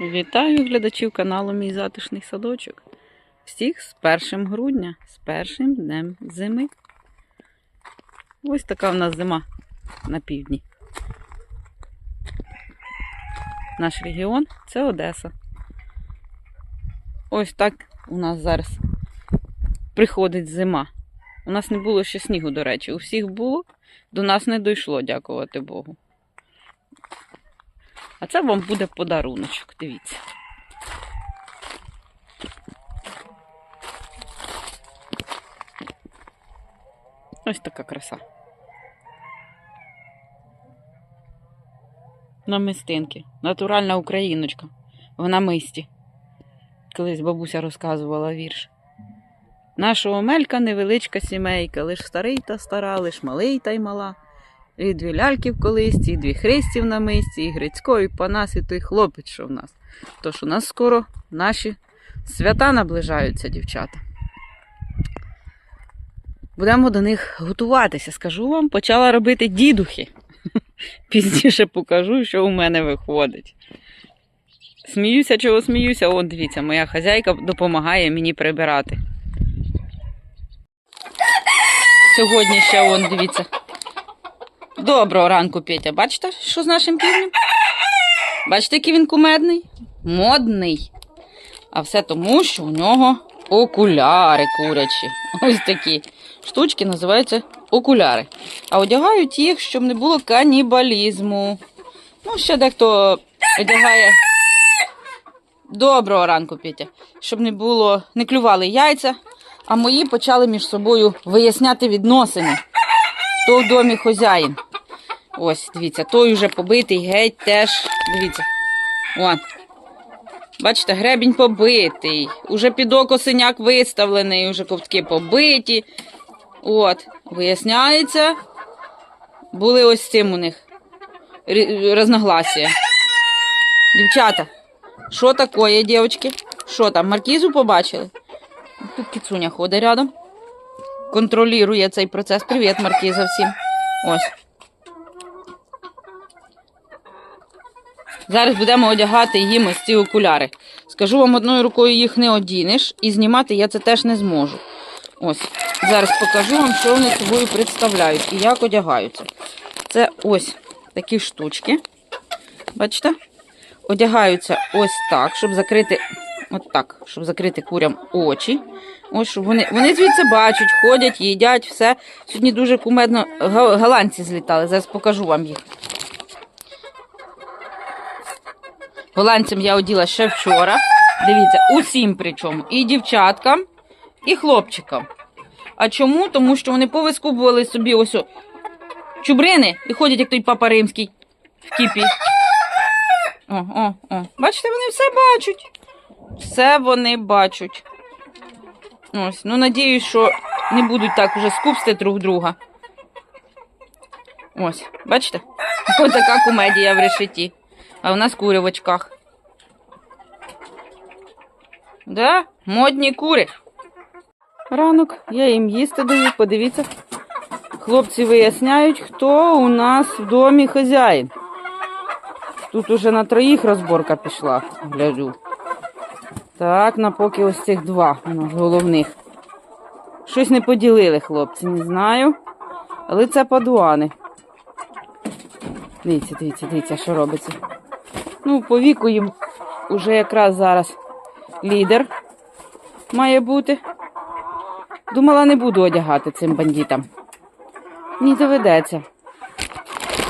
Вітаю глядачів каналу Мій затишний садочок. Всіх з 1 грудня, з першим днем зими. Ось така в нас зима на півдні. Наш регіон це Одеса. Ось так у нас зараз приходить зима. У нас не було ще снігу, до речі. У всіх було, до нас не дійшло, дякувати Богу. А це вам буде подаруночок, дивіться. Ось така краса. Намистинки. Натуральна україночка. В намисті. Колись бабуся розказувала вірш. Нашого мелька невеличка сімейка, лиш старий та стара, лиш малий та й мала. І дві ляльки в колисці, і дві христів на мисці, і Грицько, і Панас, і той хлопець, що в нас. Тож у нас скоро наші свята наближаються, дівчата. Будемо до них готуватися. Скажу вам, почала робити дідухи. Пізніше покажу, що у мене виходить. Сміюся, чого сміюся. От дивіться, моя хазяйка допомагає мені прибирати. Сьогодні ще он, дивіться. Доброго ранку, Петя. Бачите, що з нашим півнем? Бачите, який він кумедний? Модний. А все тому, що у нього окуляри курячі. Ось такі штучки називаються окуляри. А одягають їх, щоб не було канібалізму. Ну, ще дехто одягає. Доброго ранку, Петя. Щоб не було, не клювали яйця, а мої почали між собою виясняти відносини. Хто в домі хозяїн. Ось, дивіться, той вже побитий, геть теж. Дивіться. О. Бачите, гребінь побитий. Уже під око синяк виставлений, уже ковтки побиті. От, виясняється. Були ось цим у них розногласія. Дівчата, що таке, дівчатки? Що там, маркізу побачили? Тут кіцуня ходить рядом. Контролює цей процес. Привіт, Маркіза, всім. Ось. Зараз будемо одягати їм ось ці окуляри. Скажу вам, одною рукою їх не одінеш, і знімати я це теж не зможу. Ось. Зараз покажу вам, що вони собою представляють і як одягаються. Це ось такі штучки. Бачите? Одягаються ось так, щоб закрити. От так, щоб закрити курям очі. Ось щоб вони, вони звідси бачать, ходять, їдять, все. Сьогодні дуже кумедно голландці злітали. Зараз покажу вам їх. Голландцям я оділа ще вчора. Дивіться, усім причому. І дівчаткам, і хлопчикам. А чому? Тому що вони повискубували собі ось чубрини і ходять, як той папа римський в кіпі. О, о, о. Бачите, вони все бачать. Все вони бачать. Ось, ну надіюсь, що не будуть так уже скупсти друг друга. Ось, бачите? Ось така комедія в решеті. А у нас кури в очках. Да? Модні кури. Ранок, я їм їсти даю, подивіться. Хлопці виясняють, хто у нас в домі хазяїн. Тут уже на троїх розборка пішла, гляджу. Так, на поки ось цих два у нас головних. Щось не поділили хлопці, не знаю. Але це падуани. Дивіться, дивіться, дивіться, що робиться. Ну, по віку їм уже якраз зараз лідер має бути. Думала, не буду одягати цим бандитам. Не доведеться.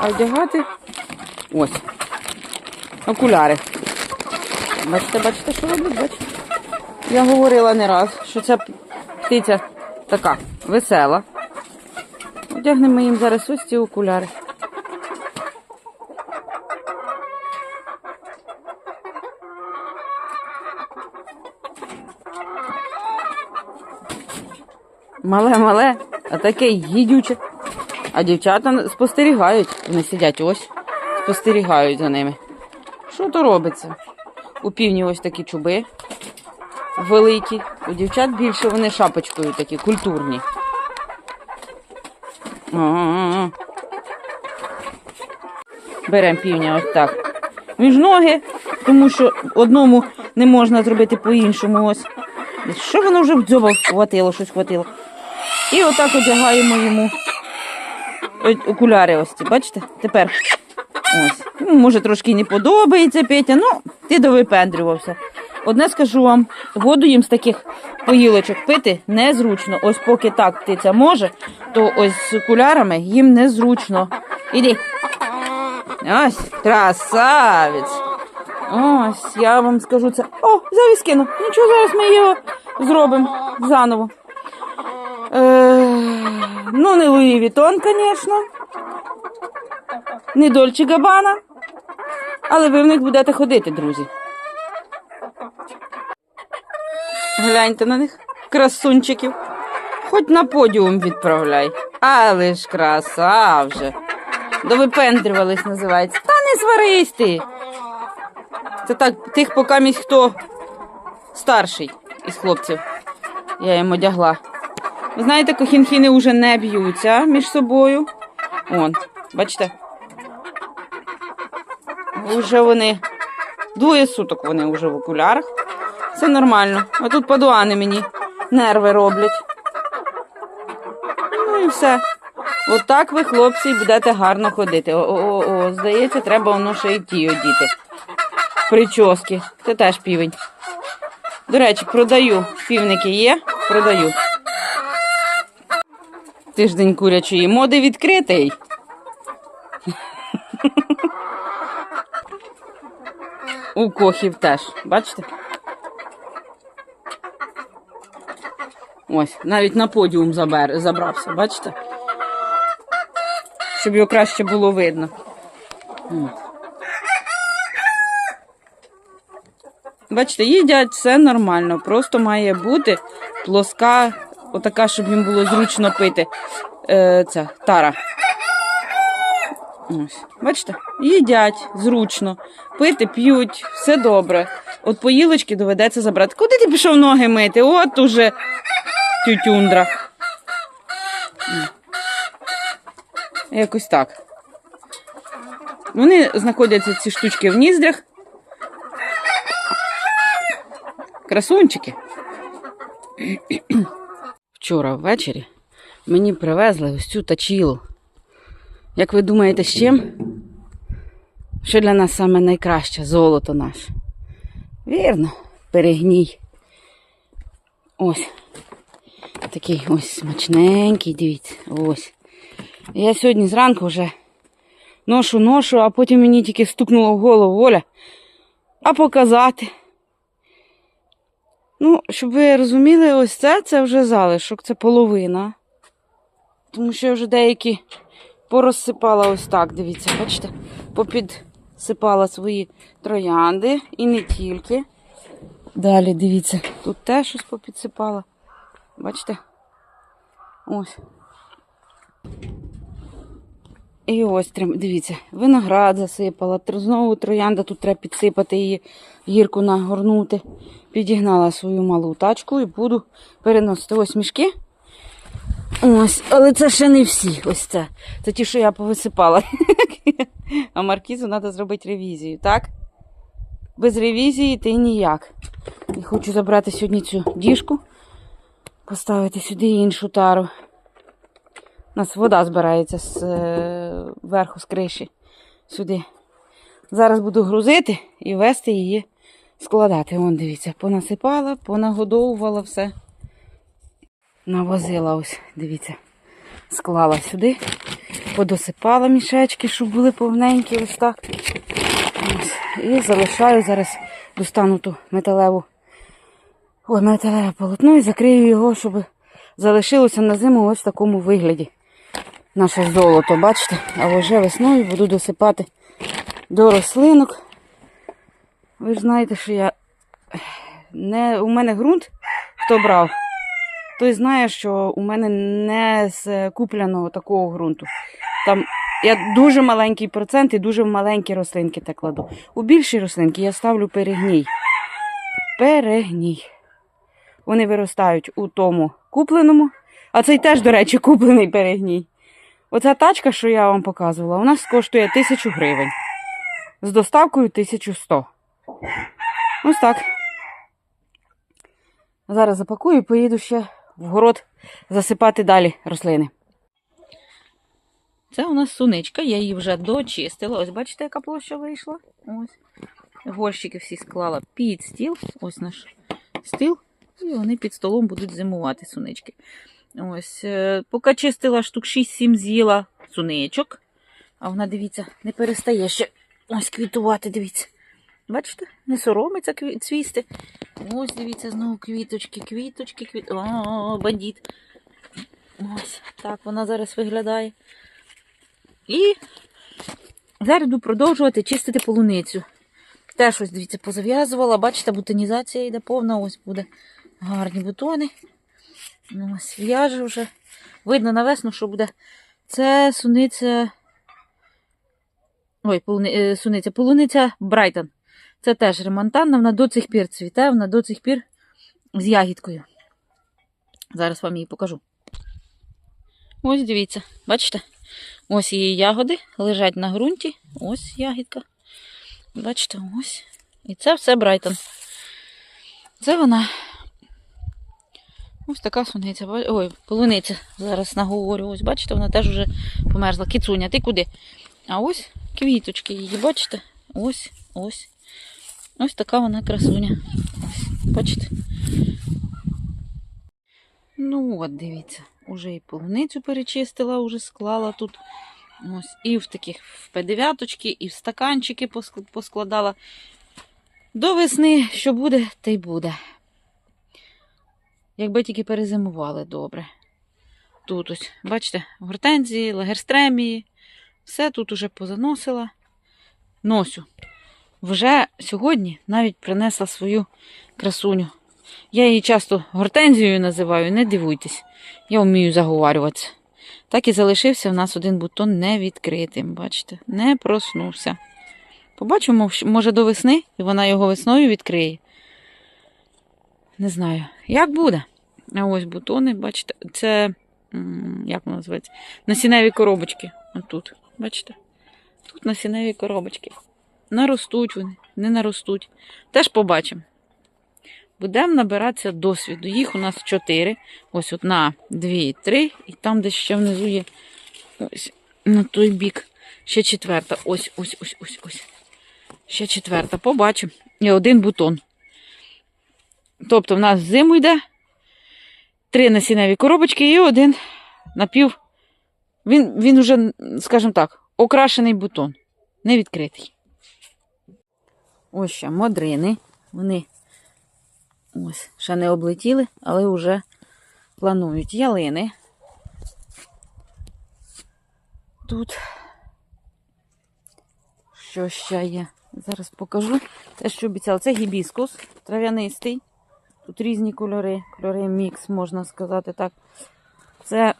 А одягати ось. Окуляри. Бачите, бачите, що роблять? Бачите? Я говорила не раз, що ця птиця така весела. Одягнемо їм зараз ось ці окуляри. Мале-мале, а таке їдюче. А дівчата спостерігають. Вони сидять ось, спостерігають за ними. Що то робиться? У півні ось такі чуби великі. У дівчат більше вони шапочкою такі, культурні. Беремо півня ось так. Між ноги тому що одному не можна зробити по-іншому. Ось. Що воно вже в дзьоба хватило, щось хватило. І отак одягаємо йому окуляри ось ці, бачите? Тепер ось. Ну, може, трошки не подобається Петя, ну, ти довипендрювався. Одне скажу вам, воду їм з таких поїлочок пити незручно. Ось поки так птиця може, то ось з окулярами їм незручно. Іди. Ось, красавець. Ось, я вам скажу це. О, зараз кину. Нічого, зараз ми його зробимо заново. Е, ну, не Луї Вітон, звісно. Не Дольче Габана. Але ви в них будете ходити, друзі. Гляньте на них, красунчиків. Хоч на подіум відправляй. Але ж краса вже. Довипендрювались, називається. Та не сварись ти. Це так, тих поки місь хто старший із хлопців. Я їм одягла. Ви знаєте, кохінхіни вже не б'ються між собою. Вон, бачите? Уже вони. Двоє суток вони вже в окулярах. Це нормально. А тут падуани мені нерви роблять. Ну і все. Отак ви, хлопці, будете гарно ходити. О-о-о, здається, треба воно ще й ті одіти. Прически. Це теж півень. До речі, продаю. Півники є, продаю. Тиждень курячої моди відкритий. У кохів теж, бачите? Ось, навіть на подіум забер, забрався, бачите? Щоб його краще було видно. Бачите, їдять все нормально. Просто має бути плоска, отака, щоб їм було зручно пити. Е, ця тара. Ось. Бачите? Їдять зручно, пити, п'ють, все добре. От поїлочки доведеться забрати. Куди ти пішов ноги мити? От уже тютюндра. Якось так. Вони знаходяться ці штучки в ніздрях. Красунчики. Вчора ввечері мені привезли ось цю тачілу. Як ви думаєте, з чим? Що для нас саме найкраще? Золото наше. Вірно, перегній. Ось. Такий ось смачненький, дивіться. Ось. Я сьогодні зранку вже ношу, ношу, а потім мені тільки стукнуло в голову Оля. А показати. Ну, щоб ви розуміли, ось це, це вже залишок, це половина. Тому що вже деякі порозсипала ось так, дивіться, бачите? Попідсипала свої троянди і не тільки. Далі, дивіться, тут теж щось попідсипала. Бачите? Ось. І ось, дивіться, виноград засипала, знову троянда, тут треба підсипати її, гірку нагорнути. Підігнала свою малу тачку і буду переносити ось мішки. Ось, але це ще не всі. Ось це. Це ті, що я повисипала. А маркізу треба зробити ревізію, так? Без ревізії ти ніяк. І хочу забрати сьогодні цю діжку, поставити сюди іншу тару. У нас вода збирається з е, верху з криші сюди. Зараз буду грузити і вести її складати. Вон, дивіться, понасипала, понагодовувала все. Навозила ось, дивіться, склала сюди, подосипала мішечки, щоб були повненькі ось так. Ось. І залишаю зараз достану ту металеву, ой, металеве полотно і закрию його, щоб залишилося на зиму ось в такому вигляді. Наше золото, бачите? А вже весною буду досипати до рослинок. Ви ж знаєте, що я не у мене ґрунт, хто брав, той знає, що у мене не з купленого такого ґрунту. Там я дуже маленький процент і дуже маленькі рослинки так кладу. У більші рослинки я ставлю перегній. Перегній. Вони виростають у тому купленому, а цей теж, до речі, куплений перегній. Оця тачка, що я вам показувала, у нас коштує 1000 гривень. З доставкою 1100. Ось так. Зараз запакую і поїду ще в город засипати далі рослини. Це у нас суничка, я її вже дочистила. Ось бачите, яка площа вийшла. Ось. Горщики всі склала під стіл. Ось наш стіл. І вони під столом будуть зимувати сунички. Ось, е, поки чистила штук 6-7 з'їла суничок. А вона, дивіться, не перестає ще ось квітувати, дивіться. Бачите, не соромиться цвісти. Ось, дивіться, знову квіточки, квіточки, квіт. О, бандит. Ось так вона зараз виглядає. І зараз буду продовжувати чистити полуницю. Теж ось, дивіться, позав'язувала. Бачите, бутонізація йде повна, ось буде гарні бутони. Ну, Ось в'яже вже. Видно на весну, що буде. Це суниця. Ой, полуни... е, суниця, полуниця Брайтон. Це теж ремонтанна, вона до цих пір цвіте, вона до цих пір з ягідкою. Зараз вам її покажу. Ось дивіться, бачите? Ось її ягоди лежать на ґрунті. Ось ягідка. Бачите, ось. І це все Брайтон. Це вона. Ось така суниця. Ой, полуниця. Зараз наговорю. Ось, бачите, вона теж вже померзла. Кіцуня, ти куди? А ось квіточки її, бачите? Ось, ось. Ось така вона красуня. Бачите? Ну, от, дивіться, уже і полуницю перечистила, уже склала тут. Ось, і в таких в П9, і в стаканчики поскладала. До весни, що буде, те й буде. Якби тільки перезимували добре. Тут ось, бачите, гортензії, лагерстремії. Все тут уже позаносила. Носю. Вже сьогодні навіть принесла свою красуню. Я її часто гортензією називаю, не дивуйтесь. Я вмію заговарюватися. Так і залишився в нас один бутон невідкритим. Бачите, не проснувся. Побачимо, може до весни, і вона його весною відкриє. Не знаю, як буде. А ось бутони, бачите, це як воно називається? Насінневі коробочки. Отут. Бачите? Тут насінневі коробочки. Наростуть вони, не наростуть. Теж побачимо. Будемо набиратися досвіду. Їх у нас чотири. Ось одна, дві, три. І там десь ще внизу є ось на той бік. Ще четверта. Ось, ось, ось, ось, ось. Ще четверта. Побачимо. І один бутон. Тобто в нас зиму йде три насінневі коробочки і один напів. Він, він уже, скажімо так, окрашений бутон. Не відкритий. Ось ще модрини. Вони ось ще не облетіли, але вже планують ялини. Тут що ще є? Зараз покажу. Те, що обіцяла. Це гібіскус трав'янистий. Тут різні кольори. Кольори мікс, можна сказати так. Це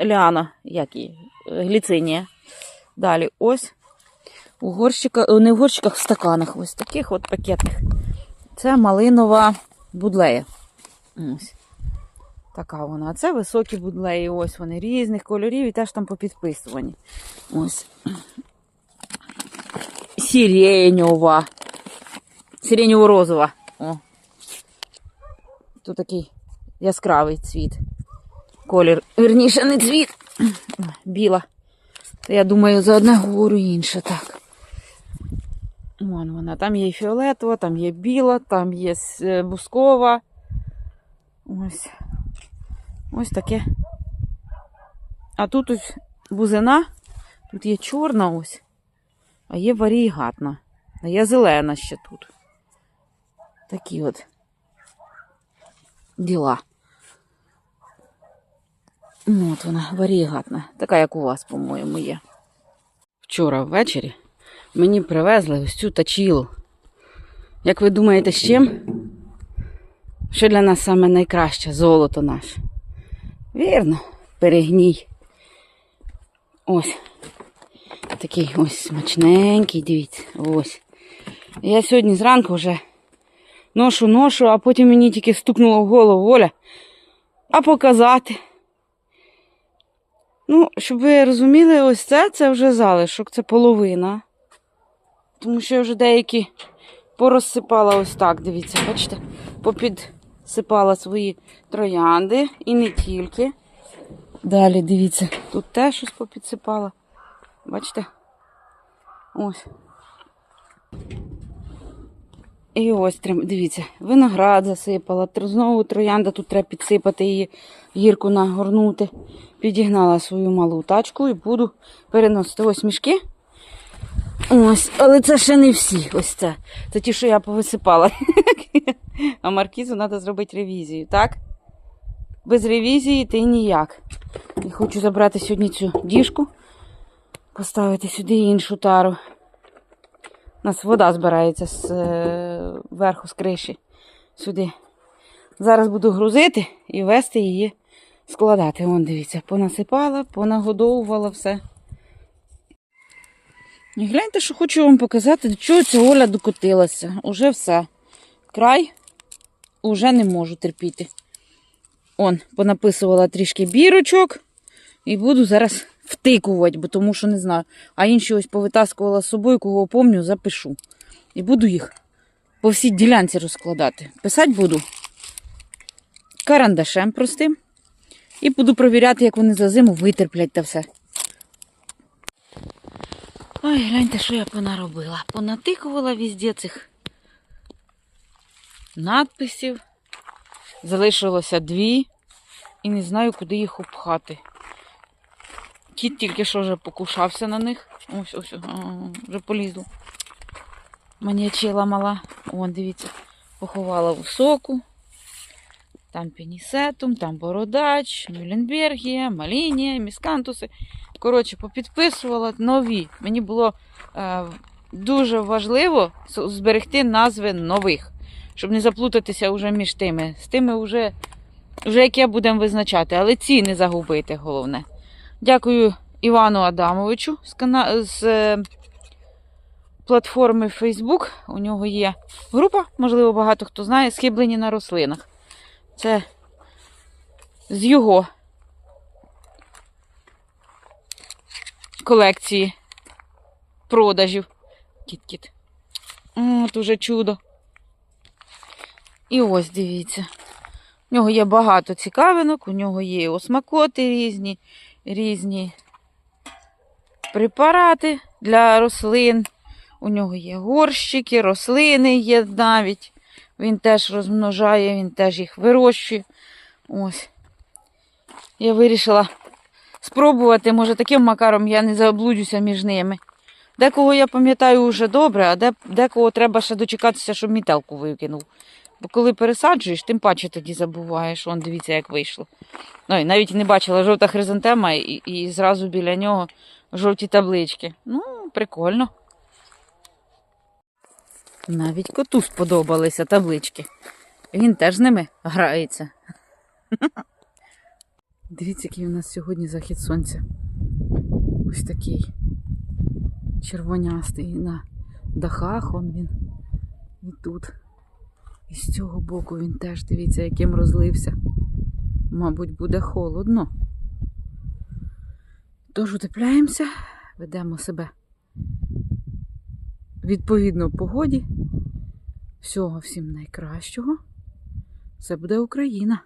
ліана, як її, е, гліцинія. Далі ось у горщиках, не в горщиках, в стаканах, ось таких от пакетах. Це малинова будлея. Ось. Така вона. А це високі будлеї. Ось вони різних кольорів і теж там попідписувані. Ось. Сиреньова. Сиреньово-розова. О. Тут такий яскравий цвіт. Колір. Верніше, не цвіт. Біла. Я думаю, за одне говорю інше, так. Вон вона. Там є фіолетова, там є біла, там є е, бускова. Ось. Ось таке. А тут ось бузина, тут є чорна ось, а є варігатна. А є зелена ще тут. Такі от діла. Ну, От вона варігатна, така, як у вас, по-моєму, є. Вчора ввечері мені привезли ось цю тачілу. Як ви думаєте, з чим? Що для нас саме найкраще золото наше? Вірно, перегній. Ось. Такий ось смачненький, дивіться. Ось. Я сьогодні зранку вже ношу, ношу, а потім мені тільки стукнуло в голову Оля. А показати. Ну, щоб ви розуміли, ось це, це вже залишок, це половина. Тому що я вже деякі порозсипала ось так, дивіться, бачите, попідсипала свої троянди і не тільки. Далі, дивіться, тут теж щось попідсипала. Бачите? Ось. І ось, дивіться, виноград засипала, знову троянда, тут треба підсипати її, гірку нагорнути. Підігнала свою малу тачку і буду переносити ось мішки. Ось, але це ще не всі. Ось це. Це ті, що я повисипала. А маркізу треба зробити ревізію, так? Без ревізії ти ніяк. І хочу забрати сьогодні цю діжку, поставити сюди іншу тару. У нас вода збирається з е, верху з криші сюди. Зараз буду грузити і вести її складати. Вон, дивіться, понасипала, понагодовувала все. І гляньте, що хочу вам показати, до чого ця Оля докотилася. Уже все. Край уже не можу терпіти. Он, понаписувала трішки бірочок і буду зараз втикувати, бо тому що не знаю. А інші ось повитаскувала з собою, кого помню, запишу. І буду їх по всій ділянці розкладати. Писати буду карандашем простим. І буду провіряти, як вони за зиму витерплять та все. Ой, гляньте, що я понаробила. Понатикувала везде цих надписів. Залишилося дві. І не знаю, куди їх обхати. Кіт тільки що вже покушався на них. Ось, ось, вже полізло. Манячила мала. Вон, дивіться, поховала в соку. Там пенісетум, там бородач, Мюлленбергія, Малінія, міскантуси. Коротше, попідписувала нові. Мені було е, дуже важливо зберегти назви нових, щоб не заплутатися вже між тими. З тими вже, вже яке будемо визначати, але ці не загубити, головне. Дякую Івану Адамовичу з, кана... з е, платформи Facebook. У нього є група, можливо, багато хто знає, схиблені на рослинах. Це з його колекції продажів. Кіт-кіт. От уже чудо. І ось дивіться. У нього є багато цікавинок, у нього є осмакоти різні, різні препарати для рослин. У нього є горщики, рослини є навіть. Він теж розмножає, він теж їх вирощує. Ось. Я вирішила спробувати, може, таким макаром я не заблудюся між ними. Декого я пам'ятаю вже добре, а де, декого треба ще дочекатися, щоб мітелку викинув. Бо коли пересаджуєш, тим паче тоді забуваєш. Вон, дивіться, як вийшло. Ой, навіть не бачила жовта хризантема і, і зразу біля нього жовті таблички. Ну, прикольно. Навіть коту сподобалися таблички. Він теж з ними грається. Дивіться, який у нас сьогодні захід сонця. Ось такий червонястий на дахах он він. І тут. І з цього боку він теж, дивіться, яким розлився. Мабуть, буде холодно. Тож утепляємося, ведемо себе відповідно погоді. Всього всім найкращого. Це буде Україна.